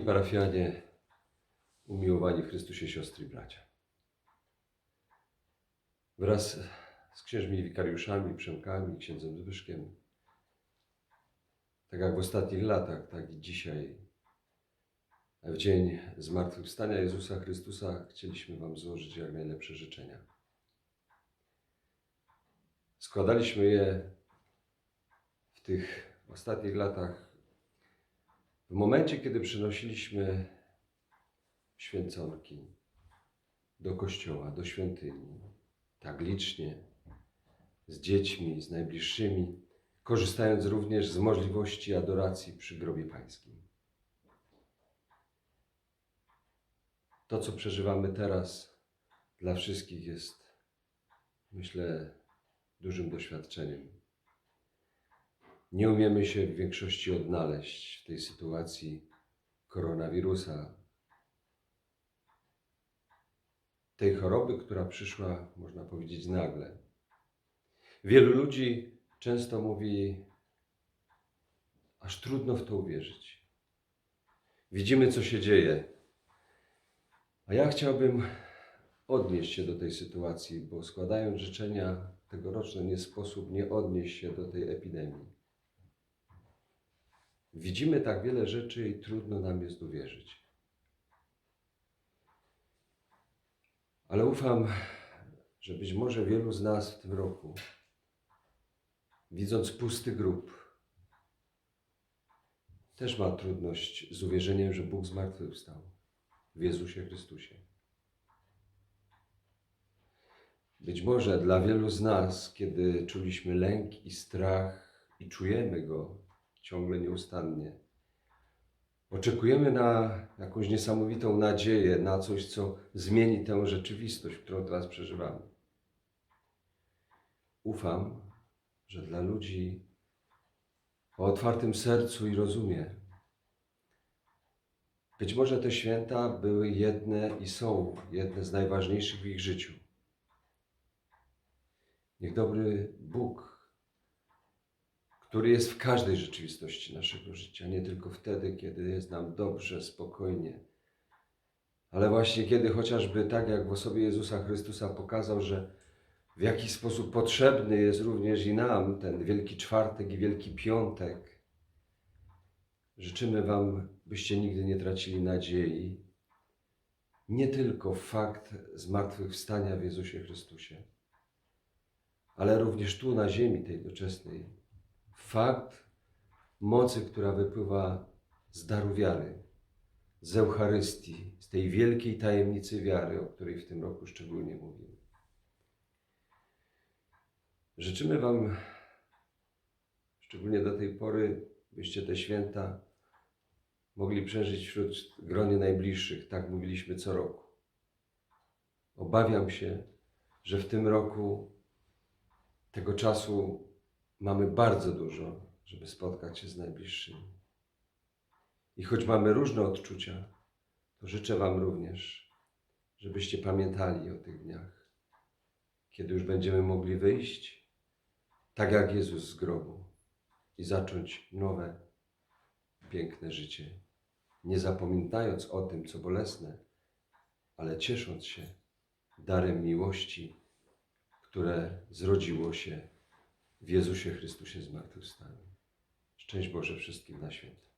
Kochani parafianie, umiłowani w Chrystusie siostry i bracia. Wraz z księżmi wikariuszami, Przemkami, księdzem Zbyszkiem, tak jak w ostatnich latach, tak i dzisiaj, w dzień zmartwychwstania Jezusa Chrystusa, chcieliśmy Wam złożyć jak najlepsze życzenia. Składaliśmy je w tych ostatnich latach w momencie, kiedy przynosiliśmy święconki do kościoła, do świątyni, tak licznie, z dziećmi, z najbliższymi, korzystając również z możliwości adoracji przy grobie pańskim. To, co przeżywamy teraz, dla wszystkich jest, myślę, dużym doświadczeniem. Nie umiemy się w większości odnaleźć w tej sytuacji koronawirusa, tej choroby, która przyszła, można powiedzieć, nagle. Wielu ludzi często mówi, aż trudno w to uwierzyć. Widzimy, co się dzieje. A ja chciałbym odnieść się do tej sytuacji, bo składając życzenia tegoroczne, nie sposób nie odnieść się do tej epidemii. Widzimy tak wiele rzeczy i trudno nam jest uwierzyć. Ale ufam, że być może wielu z nas w tym roku, widząc pusty grób, też ma trudność z uwierzeniem, że Bóg zmartwychwstał w Jezusie Chrystusie. Być może dla wielu z nas, kiedy czuliśmy lęk i strach i czujemy go ciągle nieustannie, oczekujemy na jakąś niesamowitą nadzieję, na coś, co zmieni tę rzeczywistość, którą teraz przeżywamy. Ufam, że dla ludzi o otwartym sercu i rozumie, być może te święta były jedne i są jedne z najważniejszych w ich życiu. Niech dobry Bóg, który jest w każdej rzeczywistości naszego życia, nie tylko wtedy, kiedy jest nam dobrze, spokojnie, ale właśnie kiedy chociażby tak jak w osobie Jezusa Chrystusa pokazał, że w jakiś sposób potrzebny jest również i nam ten Wielki Czwartek i Wielki Piątek. Życzymy Wam, byście nigdy nie tracili nadziei, nie tylko fakt zmartwychwstania w Jezusie Chrystusie, ale również tu na ziemi tej doczesnej, fakt mocy, która wypływa z daru wiary, z Eucharystii, z tej wielkiej tajemnicy wiary, o której w tym roku szczególnie mówimy. Życzymy Wam, szczególnie do tej pory, byście te święta mogli przeżyć wśród gronie najbliższych, tak mówiliśmy co roku. Obawiam się, że w tym roku tego czasu mamy bardzo dużo, żeby spotkać się z najbliższymi. I choć mamy różne odczucia, to życzę Wam również, żebyście pamiętali o tych dniach, kiedy już będziemy mogli wyjść, tak jak Jezus z grobu, i zacząć nowe, piękne życie, nie zapominając o tym, co bolesne, ale ciesząc się darem miłości, które zrodziło się w Jezusie Chrystusie zmartwychwstanie. Szczęść Boże wszystkim na święta.